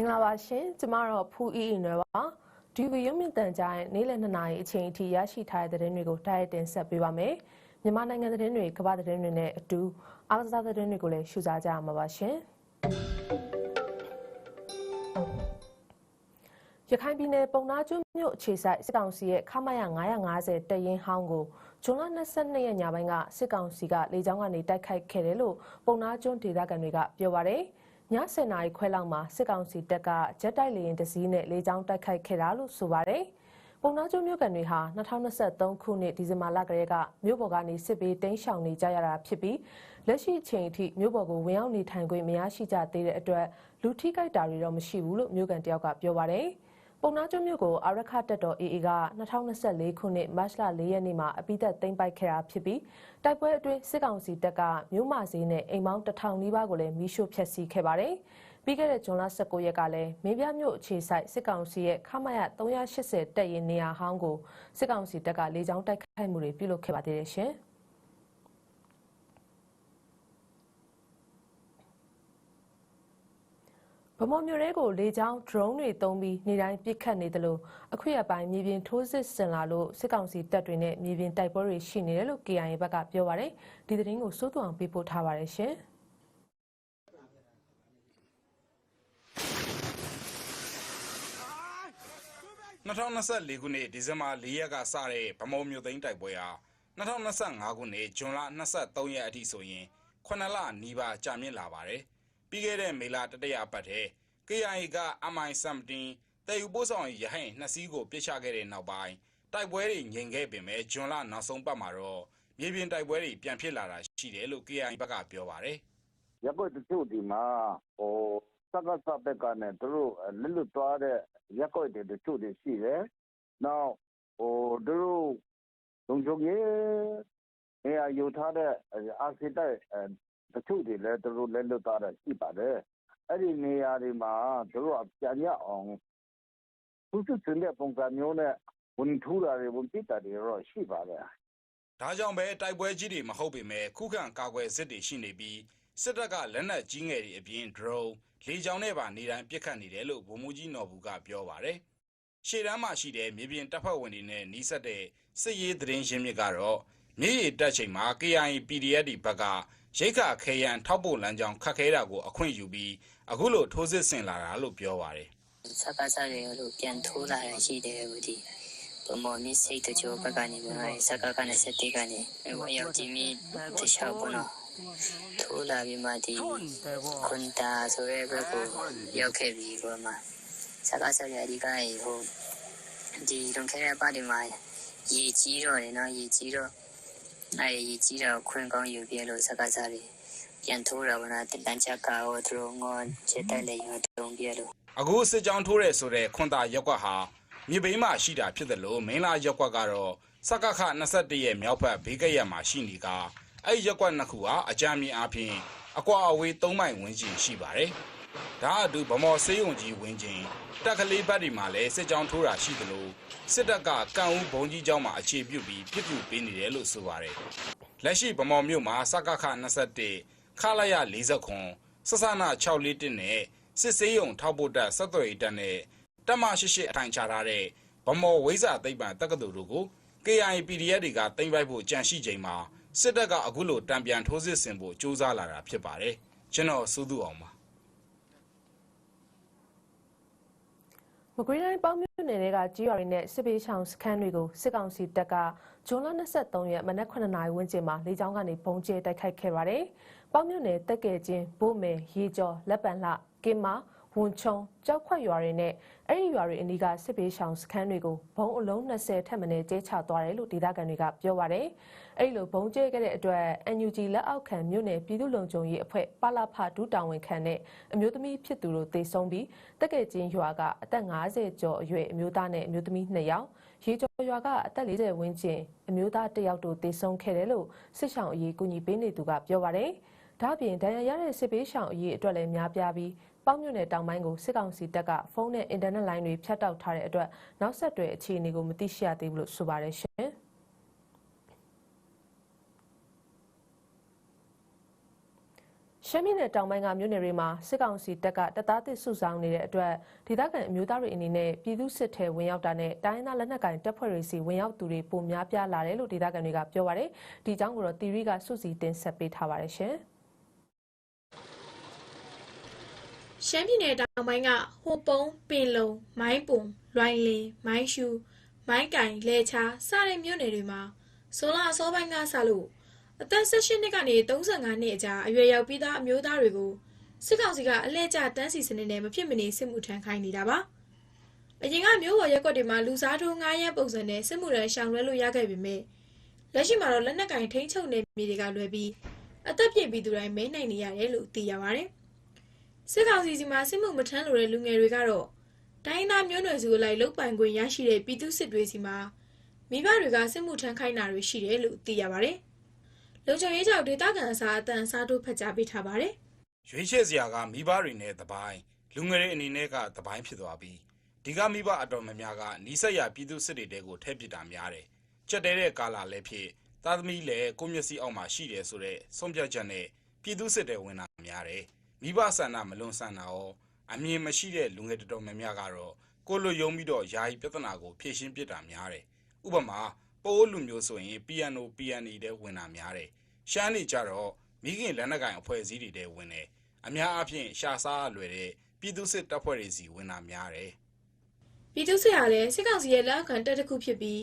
္ဂလာပါရှင်ကျမတော့ဖူအီအီနွယ်ပါဒီဗီရုံမြင့်တန်ကြားရဲ့နေ့လယ်2နာရီအချိန်အထိရရှိထားတဲ့သတင်းတွေကိုတိုက်ရိုက်တင်ဆက်ပေးပါမယ်မြန်မာနိုင်ငံသတင်းတွေကမ္ဘာသတင်းတွေနဲ့အတူအားကစားသတင်းတွေကိုလည်းရှုစားကြရမှာပါရှင်ရခိုင်ပြည်နယ်ပုံနာကျွန်းမြို့အခြေစိုက်စစ်ကောင်စီရဲ့ခမရ950တရင်ဟောင်းကိုဇွန်လ22ရက်ညပိုင်းကစစ်ကောင်စီကလေကြောင်းကနေတိုက်ခိုက်ခဲ့တယ်လို့ပုံနာကျွန်းဒေသခံတွေကပြောပါတယ်။ည 10နာရီခွဲလောက်မှာစစ်ကောင်စီတပ်ကဂျက်တိုက်လေယာဉ်တစ်စီးနဲ့လေကြောင်းတိုက်ခိုက်ခဲ့တာလို့ဆိုပါတယ်။ပုံနာကျိုးမြို့ကန်တွေဟာ2023ခုနှစ်ဒီဇင်ဘာလကလေးကမြို့ပေါ်ကနေစစ်ပေးတင်းရှောင်နေကြရတာဖြစ်ပြီးလက်ရှိအချိန်အထိမြို့ပေါ်ကိုဝင်ရောက်နေထိုင်ခွင့်မရရှိကြသေးတဲ့အတွက်လူထိခိုက်တာတွေတော့မရှိဘူးလို့မြို့ကန်တယောက်ကပြောပါတယ်။ ပုံနာကျွမြို့ကိုအာရခတက်တော် AA က2024ခုနှစ်မတ်လ4ရက်နေ့မှာအပိသက်သိမ်းပိုက်ခဲ့တာဖြစ်ပြီးတိုက်ပွဲအတွင်းစစ်ကောင်စီတပ်ကမြို့မစည်းနဲ့အိမ်မောင်းတထောင်နီးပါးကိုလည်းမိရှို့ဖျက်ဆီးခဲ့ပါတယ်။ပြီးခဲ့တဲ့ဇွန်လ19ရက်ကလည်းမင်းပြမြို့အခြေဆိုင်စစ်ကောင်စီရဲ့ခမရ380တပ်ရင်နေရာဟောင်းကိုစစ်ကောင်စီတပ်ကလေကြောင်းတိုက်ခိုက်မှုတွေပြုလုပ်ခဲ့ပါသေးတယ်ရှင်။ ဗမော်မြို့ရဲကိုလေကြောင်း drone တွေသုံးပြီးနေတိုင်းပစ်ခတ်နေတယ်လို့အခုရပိုင်းမြေပြင်ထိုးစစ်ဆင်လာလို့စစ်ကောင်စီတပ်တွေနဲ့မြေပြင်တိုက်ပွဲတွေရှိနေတယ်လို့ KIA ဘက်ကပြောပါတယ်ဒီသတင်းကိုစိုးသွအောင်ပေးပို့ထားပါတယ်ရှင်2024ခုနှစ်ဒီဇင်ဘာ4ရက်ကစတဲ့ဗမော်မြို့သိမ်းတိုက်ပွဲဟာ2025ခုနှစ်ဇွန်လ23ရက်အထိဆိုရင်9လနီးပါးကြာမြင့်လာပါတယ် ပြီးခဲ့တဲ့မေလတတရပတ်ထဲ KIA က MI17 တည်ယူပို့ဆောင်ရဟင်နှစ်စီးကိုပြစ်ချခဲ့တဲ့နောက်ပိုင်းတိုက်ပွဲတွေငြိမ်ခဲ့ပေမဲ့ဂျွန်လနောက်ဆုံးပတ်မှာတော့မြေပြင်တိုက်ပွဲတွေပြန်ဖြစ်လာတာရှိတယ်လို့ KIA ဘက်ကပြောပါတယ်။ရပ်ကွက်တချို့ဒီမှာဟိုစကားစပက်ကနဲ့သူတို့လွတ်လွတ်သွားတဲ့ရပ်ကွက်တွေတချို့တွေရှိတယ်။နောက်ဟိုသူတို့လုံခြုံရေးနေရာယူထားတဲ့အာဆီတိုက် တချို့တွေလည်း သူတို့လက်လွတ်သွားတာ ရှိပါတယ်။အဲ့ဒီနေရာတွေမှာ သူတို့က ပြန်ရအောင်သူစစ်စင်တဲ့ ပုံစံမျိုးနဲ့ ဝင်ထူတာတွေ ဝင်ပစ်တာတွေတော့ ရှိပါတယ်။ဒါကြောင့်ပဲ တိုက်ပွဲကြီးတွေ မဟုတ်ပေမဲ့ ခုခံကာကွယ်စစ်တွေ ရှိနေပြီး စစ်တပ်က လက်နက်ကြီးငယ်တွေအပြင် drone လေကြောင်းနဲ့ပါ နေတိုင်း ပစ်ခတ်နေတယ်လို့ ဗိုလ်မှူးကြီးနော်ဘူးကပြောပါတယ်။ရှေ့တန်းမှာရှိတဲ့ မြေပြင်တပ်ဖွဲ့ဝင်တွေနဲ့နှီးဆက်တဲ့ စစ်ရေးသတင်းရင်းမြစ်ကတော့ မြေရီတက်ချိန်မှာ KIA PDF တွေဘက်က ရိတ်ခခဲရန်ထောက်ပို့လမ်းကြောင်းခတ်ခဲတာကိုအခွင့်ယူပြီးအခုလိုထိုးစစ်ဆင်လာတာလို့ပြောပါတယ်စကားစားတွေလို့ပြန်ထိုးလာရရှိတယ်ဦးဒီဘမော်မီစိတ်တချို့ဘက်ကနေပြီးစကားကနေစက်တီကနေဝရောက်ကြည့်မိတခြားဘောနော်ထိုးလာပြီးမှဒီခွန်တာဆိုရဲဘက်ကိုရောက်ခဲ့ပြီးဘောမှာစကားစားရဒီကဟိုဒီလုံခဲရပါဒီမှာရေကြီးတော့နေနော်ရေကြီးတော့ အဲ့ဒီကြီးတော့ခွင်ကောင်းယူပြလို့စကားစားတွေပြန်ထိုးတာဗနာတန်ချက်ကဟိုသူတို့ငေါချက်တက်လေရောတုံပြလို့အခုစစ်ကြောင်းထိုးရဲဆိုတဲ့ခွန်တာရက်ကွက်ဟာမြေပိန်းမှာရှိတာဖြစ်တယ်လို့မင်းလာရက်ကွက်ကတော့စကခ21ရဲ့မြောက်ဘက်ဘေးကရက်မှာရှိနေကအဲ့ရက်ကွက်နှစ်ခုဟာအကြမ်းမြင်အပြင်အကွာအဝေး3မိုင်ဝန်းကျင်ရှိပါတယ်။ ဒါအတူဗမော်စေးုံကြီးဝန်းကျင်တက်ကလေးဘက်ဒီမှာလည်းစစ်ကြောင်းထိုးတာရှိတယ်လို့စစ်တပ်ကကံဦးဘုံကြီးကျောင်းမှာအခြေပြုပြီးပြစ်ကူပေးနေတယ်လို့ဆိုပါတယ်။လက်ရှိဗမော်မြို့မှာစကခ21ခလာရ40ခွန်စစနာ641နဲ့စစ်စေးရုံထောက်ပို့တပ်ဆက်သွယ်ရေးတပ်နဲ့တပ်မရှိအထိုင်ချထားတဲ့ဗမော်ဝိဇာသိပ္ပံတက္ကသိုလ်တို့ကို KIA PDF တွေကတင်ပိုက်ဖို့ကြံရှိချိန်မှာစစ်တပ်ကအခုလိုတံပြန်ထိုးစစ်ဆင်ဖို့ကြိုးစားလာတာဖြစ်ပါတယ်။ကျွန်တော်စူးသူအောင်ပါ မကွေးတိုင်းပေါင်းမြို့နယ်တွေကကြီးရွာတွေနဲ့စစ်ပေးချောင်စခန်းတွေကိုစစ်ကောင်စီတပ်ကဇွန်လ23ရက်မနက်9:00နာရီဝန်းကျင်မှာလေကြောင်းကနေပုံကျဲတိုက်ခိုက်ခဲ့ပါတယ်။ပေါင်းမြို့နယ်တက်ကဲချင်းဘိုးမယ်ရေကျော်လက်ပံလှကင်းမာ ဝန်ချုံကြောက်ခွက်ရွာတွေနဲ့အဲ့ဒီရွာတွေအနီးကစစ်ပေးရှောင်စခန်းတွေကိုဘုံအလုံး20ထက်မနည်းကျဲချသွားတယ်လို့ဒေသခံတွေကပြောပါတယ်။အဲ့လိုဘုံကျဲခဲ့တဲ့အတွက် NUG လက်အောက်ခံမြို့နယ်ပြည်သူ့လုံခြုံရေးအဖွဲ့ပလဖဒူတာဝန်ခံတဲ့အမျိုးသမီးဖြစ်သူတို့တေဆုံးပြီးတက်ကဲချင်းရွာကအသက်50ကျော်အရွယ်အမျိုးသားနဲ့အမျိုးသမီး2ယောက်ရေကျော်ရွာကအသက်40ဝန်းကျင်အမျိုးသား1ယောက်တို့တေဆုံးခဲ့တယ်လို့စစ်ဆောင်အရေးကူညီပေးနေသူကပြောပါတယ်။ ဒါ့အပြင်ဒဏ်ရာရတဲ့စစ်ပေးရှောင်အရေးအတွက်လည်းများပြားပြီးပေါက်မြို့နယ်တောင်ပိုင်းကိုစစ်ကောင်စီတပ်ကဖုန်းနဲ့အင်တာနက်လိုင်းတွေဖြတ်တောက်ထားတဲ့အတွက်နောက်ဆက်တွဲအခြေအနေကိုမသိရှိရသေးဘူးလို့ဆိုပါတယ်ရှင်။ရှရှမ်းပြည်နယ်တောင်ပိုင်းကမြို့နယ်တွေမှာစစ်ကောင်စီတပ်ကတပ်သားသစ်စုဆောင်နေတဲ့အတွက်ဒေသခံအမျိုးသားတွေအနေနဲ့ပြည်သူစစ်ထဲဝင်ရောက်တာနဲ့တိုင်းရင်းသားလက်နက်ကိုင်တပ်ဖွဲ့တွေစီဝင်ရောက်သူတွေပုံများပြားလာတယ်လို့ဒေသခံတွေကပြောပါတယ်။ဒီအကြောင်းကိုတော့တီရီကစုစည်းတင်ဆက်ပေးထားပါတယ်ရှင်။ ရှမ်းပြည်နယ်တောင်ပိုင်းကဟိုပုံးပင်လုံမိုင်းပုံလွိုင်လင်မိုင်းရှူမိုင်းကင်လဲချာစတဲ့မြို့နယ်တွေမှာဆိုလာအစောပိုင်းကစလို့အသက်16နှစ်ကနေ35နှစ်အကြားအရွယ်ရောက်ပြီးသားအမျိုးသားတွေကိုစစ်ကောင်စီကအလဲကျတန်းစီစနစ်နဲ့မဖြစ်မနေစစ်မှုထမ်းခိုင်းနေတာပါအရင်ကမျိုးပေါ်ရက်ကွက်တွေမှာလူစားထိုး9ရက်ပုံစံနဲ့စစ်မှုထမ်းရှောင်လွှဲလို့ရခဲ့ပေမဲ့လက်ရှိမှာတော့လက်နက်ကင်ထိန်းချုပ်နေမြေတွေကလွယ်ပြီးအသက်ပြည့်ပြီးသူတိုင်းမဲနိုင်နေရတယ်လို့သိရပါတယ် စစ်ကောင်စီစီမှာစစ်မှုမထမ်းလို့တဲ့လူငယ်တွေကတော့တိုင်းသားမျိုးနွယ်စုကိုလိုက်လုတ်ပိုင်ခွင့်ရရှိတဲ့ပြည်သူစစ်တွေစီမှာမိဘတွေကစစ်မှုထမ်းခိုင်းတာတွေရှိတယ်လို့သိရပါတယ်။လုံခြုံရေးကြောင့်ဒေသခံအစားအသံအစားတို့ဖတ်ကြားပေးထားပါတယ်ရွေးချယ်စရာကမိဘတွေနဲ့တပိုင်းလူငယ်တွေအနေနဲ့ကတပိုင်းဖြစ်သွားပြီးဒီကမိဘအတော်များများကနီးစပ်ရာပြည်သူစစ်တွေတဲကိုထည့်ပစ်တာများတယ်။ကြက်တဲတဲ့ကာလာလည်းဖြစ်သားသမီးလည်းကိုယ့်မျက်စိအောက်မှာရှိတယ်ဆိုတော့ဆုံးဖြတ်ချက်နဲ့ပြည်သူစစ်တွေဝင်တာများတယ်။ မိဘဆန္ဒမလွန်ဆန္ဒရောအမြင်မရှိတဲ့လူငယ်တော်တော်များများကတော့ကိုယ်လိုယုံပြီးတော့ယာယီပြဿနာကိုဖြေရှင်းပစ်တာများတယ်။ဥပမာပိုးလူမျိုးဆိုရင် piano PNE တဲ့ဝင်တာများတယ်။ရှမ်းနေကြတော့မိခင်လက်နက်ကင်အဖွဲ့အစည်းတွေတဲဝင်တယ်။အများအားဖြင့်ရှာစားလွယ်တဲ့ပြည်သူစစ်တပ်ဖွဲ့တွေစီဝင်တာများတယ်။ပြည်သူစစ်ဟာလည်းစစ်ကောင်စီရဲ့လက်အောက်ခံတပ်တစ်ခုဖြစ်ပြီး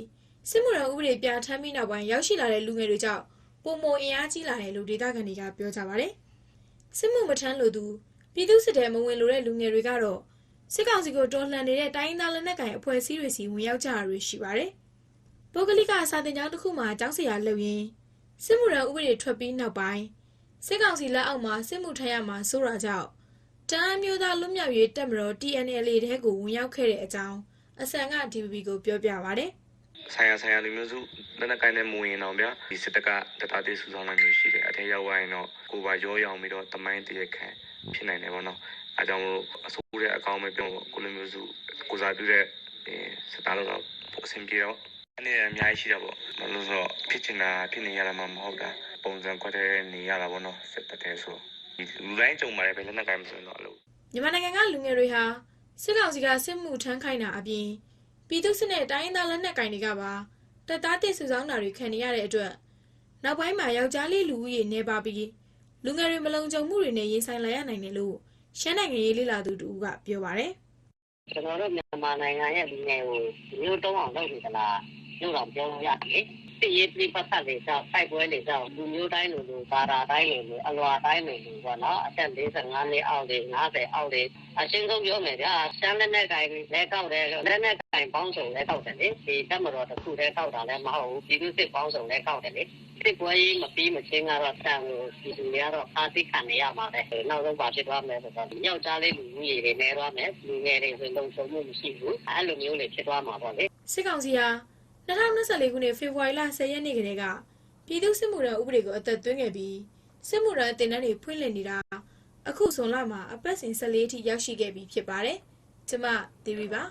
စစ်မှုထမ်းဥပဒေပြဋ္ဌာန်းပြီးနောက်ပိုင်းရောက်ရှိလာတဲ့လူငယ်တွေကြောင့်ပုံမအင်အားကြီးလာတယ်လို့ဒေသခံတွေကပြောကြပါတယ်။ စစ်မှုမထမ်းလို့သူပြည်သူစစ်တဲ့မဝင်လို့တဲ့လူငယ်တွေကတော့စစ်ကောင်စီကိုတော်လှန်နေတဲ့တိုင်းရင်းသားလက်နက်ကိုင်အဖွဲ့အစည်းတွေစီဝင်ရောက်ကြတာတွေရှိပါတယ်။ပုဂ္ဂလိကစာတင်ကျောင်းတစ်ခုမှာကျောင်းဆရာလုပ်ရင်းစစ်မှုထမ်းဥပဒေထွက်ပြီးနောက်ပိုင်းစစ်ကောင်စီလက်အောက်မှာစစ်မှုထမ်းရမှာစိုးတာကြောင့်တအမ်းမျိုးသားလွတ်မြောက်ရေးတပ်မတော် TNL တဲကိုဝင်ရောက်ခဲ့တဲ့အကြောင်းအစံက DVB ကိုပြောပြပါဗျ။ ဆိုင်ရာဆိုင်ရာလူမျိုးစုလက်နက်ကိုင်းတဲ့မူရင်တော့ဗျာဒီစစ်တပ်ကတသားသေးစုဆောင်နိုင်မျိုးရှိတယ်အထက်ရောက်သွားရင်တော့ကိုယ်ပါရောရောင်ပြီးတော့တမိုင်းတရခံဖြစ်နိုင်တယ်ပေါ့နော်အဲကြောင့်မို့အစိုးရအကောင်းပဲပြောကိုလူမျိုးစုကိုစားပြုတဲ့စစ်သားတော့ပုံစံပြေတော့အနေနဲ့အများကြီးရှိတာပေါ့ဘာလို့ဆိုတော့ဖြစ်ချင်တာဖြစ်နေရတာမှမဟုတ်တာပုံစံခွက်တဲ့နေရတာပေါ့နော်စစ်တပ်တဲ့ဆိုဒီလူတိုင်းကြုံပါတယ်ပဲလက်နက်ကိုင်းမဆိုရင်တော့အလုပ်မြန်မာနိုင်ငံကလူငယ်တွေဟာစစ်ကောင်စီကစစ်မှုထမ်းခိုင်းတာအပြင် ပြည်သူစစ်နဲ့တိုင်းရင်းသားလက်နက်ကိုင်တွေကပါတပ်သားတစ်စုဆောင်းတာတွေခံနေရတဲ့အတွက်နောက်ပိုင်းမှာယောက်ျားလေးလူဦးရေနေပါပြီးလူငယ်တွေမလုံခြုံမှုတွေနဲ့ရင်ဆိုင်လာရနိုင်တယ်လို့ရှမ်းနိုင်ငံရေးလေလာသူတူကပြောပါတယ်ကျွန်တော်တို့မြန်မာနိုင်ငံရဲ့လူငယ်ကိုမျိုးတုံးအောင်လုပ်နေသလားလို့တော့ပြောလို့ရတ ယ်။ပြည်ရေးပြည်ပတ်သက်တွေကြောင့်စိုက်ပွဲတွေကြောင့်လူမျိုးတိုင်းလူလူဘာသာတိုင်းလူလူအလွာတိုင်းလူလူပေါ့နော်အသက်45နှစ်အောက်တွေ50အောက်တွေအရှင်းဆုံးပြောမယ်ဗျာရှမ်းလက်နဲ့ကိုင်လဲကောက်တယ်လက်နဲ့ကိုင်ပေါင်းစုံလဲကောက်တယ်လေဒီတက်မတော်တစ်ခုလဲကောက်တာလည်းမဟုတ်ဘူးပြည်သူစစ်ပေါင်းစုံလဲကောက်တယ်လေစစ်ပွဲကြီးမပြီးမချင်းကတော့တန်လို့ဒီလူတွေကတော့အာသိခံနေရမှာပဲနောက်ဆုံးပါဖြစ်သွားမယ်ဆိုတော့ယောက်ျားလေးလူကြီးတွေနေသွားမယ်လူငယ်တွေဆိုလုံခြုံမှုမရှိဘူးအဲ့လိုမျိုးတွေဖြစ်သွားမှာပေါ့လေစစ်ကောင်စီဟာ 2024ခုနှစ်ဖေဖော်ဝါရီလ10ရက်နေ့ကတည်းကပြည်သူစစ်မှုထမ်းဥပဒေကိုအသက်သွင်းခဲ့ပြီးစစ်မှုထမ်းတင်တန်းတွေဖွင့်လှစ်နေတာအခုဇွန်လမှာအပတ်စဉ်14အထိရောက်ရှိခဲ့ပြီဖြစ်ပါတယ်။ကျမဒေဗီပါ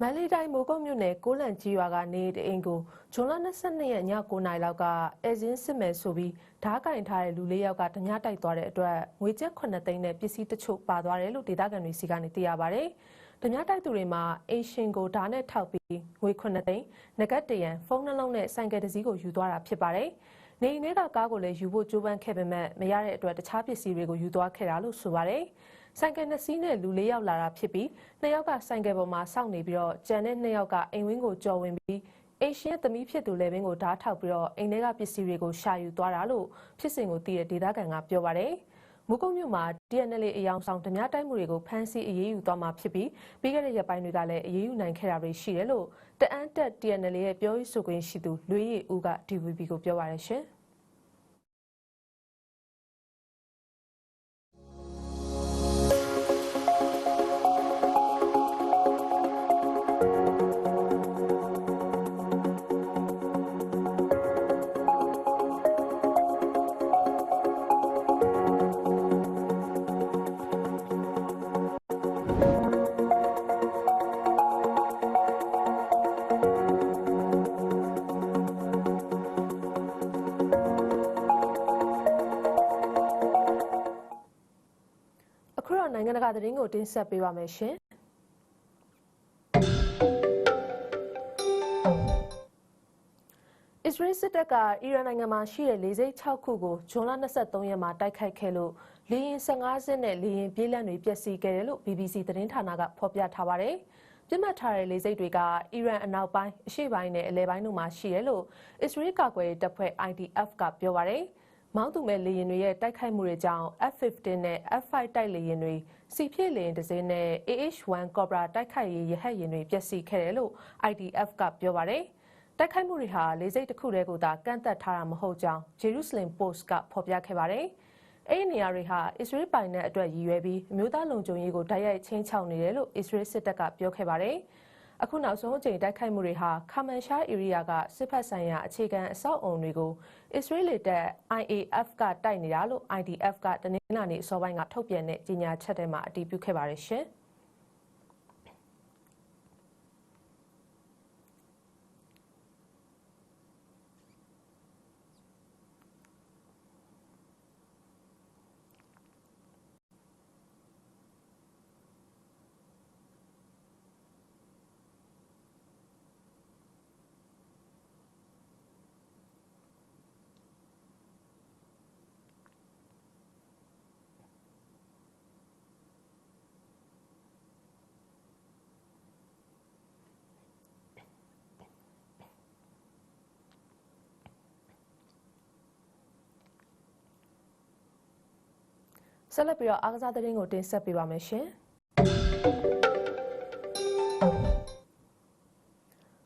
မန္တလေးတိုင်းမိုးကုတ်မြို့နယ်ကိုလန့်ကြီးရွာကနေတအိမ်ကိုဇွန်လ22ရက်ည9:00နာရီလောက်ကအဲဇင်းစစ်မယ်ဆိုပြီးဓားကင်ထားတဲ့လူလေးယောက်ကဓမြတိုက်သွားတဲ့အတွက်ငွေကျပ်9သိန်းနဲ့ပစ္စည်းတချို့ပါသွားတယ်လို့ဒေသခံတွေစီကနေသိရပါဗျ။ ဓမြတိုက်သူတွေမှာအိမ်ရှင်ကိုဓာတ်နဲ့ထောက်ပြီးငွေ9သိန်း၊ငကတ်တရံဖုန်းနှလုံးနဲ့ဆိုင်ကယ်တစ်စီးကိုယူသွားတာဖြစ်ပါတယ်။နေအိမ်ထဲကကားကိုလည်းယူဖို့ကြိုးပမ်းခဲ့ပေမဲ့မရတဲ့အတွက်တခြားပစ္စည်းတွေကိုယူသွားခဲ့တာလို့ဆိုပါတယ်။ဆိုင်ကယ်နှစ်စီးနဲ့လူလေးယောက်လာတာဖြစ်ပြီးနှစ်ယောက်ကဆိုင်ကယ်ပေါ်မှာစောင့်နေပြီးတော့ကျန်တဲ့နှစ်ယောက်ကအိမ်ဝင်းကိုကြော်ဝင်ပြီးအိမ်ရှင်ရဲ့သမီးဖြစ်သူလည်းဘင်းကိုဓာတ်ထောက်ပြီးတော့အိမ်ထဲကပစ္စည်းတွေကိုရှာယူသွားတာလို့ဖြစ်စဉ်ကိုသိတဲ့ဒေသခံကပြောပါတယ်။ မူကုတ်မြို့မှာ DNL အယောင်ဆောင်ဓမြတိုက်မှုတွေကိုဖမ်းဆီးအရေးယူသွားမှာဖြစ်ပြီးပြီးခဲ့တဲ့ရက်ပိုင်းတွေကလည်းအရေးယူနိုင်ခဲ့တာတွေရှိတယ်လို့တအန်းတက် DNL ရဲ့ပြောရေးဆိုခွင့်ရှိသူလွေးရီဦးက DVB ကိုပြောပါရရှင်။ နိုင်ငံတကာသတင်းကိုတင်ဆက်ပေးပါမယ်ရှင်အစ္စရေးစစ်တပ်ကအီရန်နိုင်ငံမှာရှိတဲ့လေဆိပ်6ခုကိုဇွန်လ23ရက်မှာတိုက်ခိုက်ခဲ့လို့လေယာဉ်15စင်းနဲ့လေယာဉ်ပြေးလမ်းတွေပျက်စီးခဲ့တယ်လို့ BBC သတင်းဌာနကဖော်ပြထားပါတယ်။ပြစ်မှတ်ထားတဲ့လေဆိပ်တွေကအီရန်အနောက်ပိုင်းအရှေ့ပိုင်းနဲ့အလယ်ပိုင်းတို့မှာရှိတယ်လို့အစ္စရေးကာကွယ်ရေးတပ်ဖွဲ့ IDF ကပြောပါတယ်။ မောင်းသူမဲ့လေယာဉ်တွေရဲ့တိုက်ခိုက်မှုတွေကြောင့် F-15 နဲ့ F-5 တိုက်လေယာဉ်တွေစီဖြည့်လေယာဉ်တစ်စင်းနဲ့ AH-1 Cobra တိုက်ခိုက်ရေးရဟတ်ယာဉ်တွေပျက်စီးခဲ့တယ်လို့ IDF ကပြောပါတယ်။တိုက်ခိုက်မှုတွေဟာလေဆိပ်တစ်ခုတည်းကိုသာကန့်သက်ထားတာမဟုတ်ကြောင်း Jerusalem Post ကဖော်ပြခဲ့ပါတယ်။အဲ့ဒီနေရာတွေဟာအစ္စရေးပိုင်တဲ့အတွက်ရည်ရွယ်ပြီးအမျိုးသားလုံခြုံရေးကိုတိုက်ရိုက်ချင်းချောက်နေတယ်လို့အစ္စရေးစစ်တပ်ကပြောခဲ့ပါတယ်။ အခုနောက်ဆုံးအကြိမ်တိုက်ခိုက်မှုတွေဟာခါမန်ရှားဧရိယာကစစ်ဖက်ဆိုင်ရာအခြေခံအဆောက်အုံတွေကိုအစ္စရေးလေတပ် IAF ကတိုက်နေတာလို့ IDF ကတနင်္လာနေ့အစောပိုင်းကထုတ်ပြန်တဲ့ကြေညာချက်ထဲမှာအတည်ပြုခဲ့ပါတယ်ရှင်။ ဆက်လက်ပြီးတော့အားကစားသတင်းကိုတင်ဆက်ပေးပါမယ်ရှင်။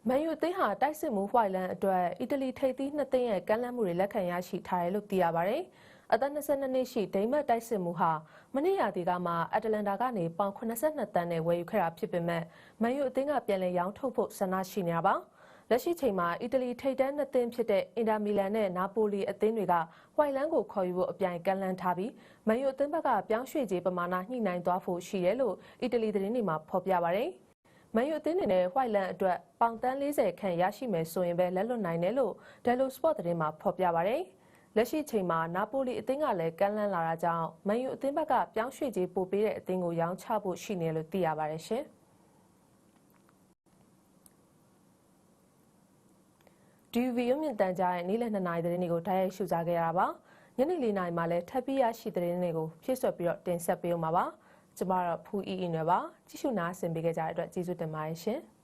မန်ယူအသင်းဟာတိုက်စစ်မှုဝိုင်လန်အတွက်အီတလီထိပ်သီးနှစ်သင်းရဲ့ကမ်းလှမ်းမှုတွေလက်ခံရရှိထားတယ်လို့သိရပါတယ်။အသက်22နှစ်ရှိဒိန်းမတ်တိုက်စစ်မှုဟာမနေ့ရာသီကမှအတလန်တာကနေပေါင်82တန်းနဲ့ဝယ်ယူခဲ့တာဖြစ်ပေမဲ့မန်ယူအသင်းကပြန်လည်ရောင်းထုတ်ဖို့ဆန္ဒရှိနေတာပါ။ လက်ရှိချိန်မှာအီတလီထိပ်တန်းနှစ်သင်းဖြစ်တဲ့အင်တာမီလန်နဲ့နာပိုလီအသင်းတွေကဝိုင်လန်ကိုခေါ်ယူဖို့အပြိုင်ကမ်းလှမ်းထားပြီးမန်ယူအသင်းဘက်ကပြောင်းရွှေ့ခြင်းပမာဏညှိနှိုင်းသွားဖို့ရှိတယ်လို့အီတလီသတင်းတွေမှာဖော်ပြပါရယ်။မန်ယူအသင်းအနေနဲ့ဝိုင်လန်အတွက်ပေါင်တန်း40ခန့်ရရှိမယ်ဆိုရင်ပဲလက်လွတ်နိုင်တယ်လို့ဒယ်လိုစပေါ့သတင်းမှာဖော်ပြပါရယ်။လက်ရှိချိန်မှာနာပိုလီအသင်းကလည်းကမ်းလှမ်းလာတာကြောင့်မန်ယူအသင်းဘက်ကပြောင်းရွှေ့ခြင်းပို့ပေးတဲ့အသင်းကိုရောင်းချဖို့ရှိနေတယ်လို့သိရပါတယ်ရှင်။ ဒီဗီယိုမြင့်တန်ကြားရဲ့နေ့လယ်2နာရီသတင်းတွေကိုတိုက်ရိုက်ရှုစားခဲ့ရတာပါညနေ4နာရီမှာလည်းထပ်ပြီးရရှိသတင်းတွေကိုဖြည့်ဆွတ်ပြီးတော့တင်ဆက်ပေးအောင်ပါပါကျမတို့ဖူးအီအီနယ်ပါကြည့်ရှုနားဆင်ပေးကြတဲ့အတွက်ကျေးဇူးတင်ပါတယ်ရှင်။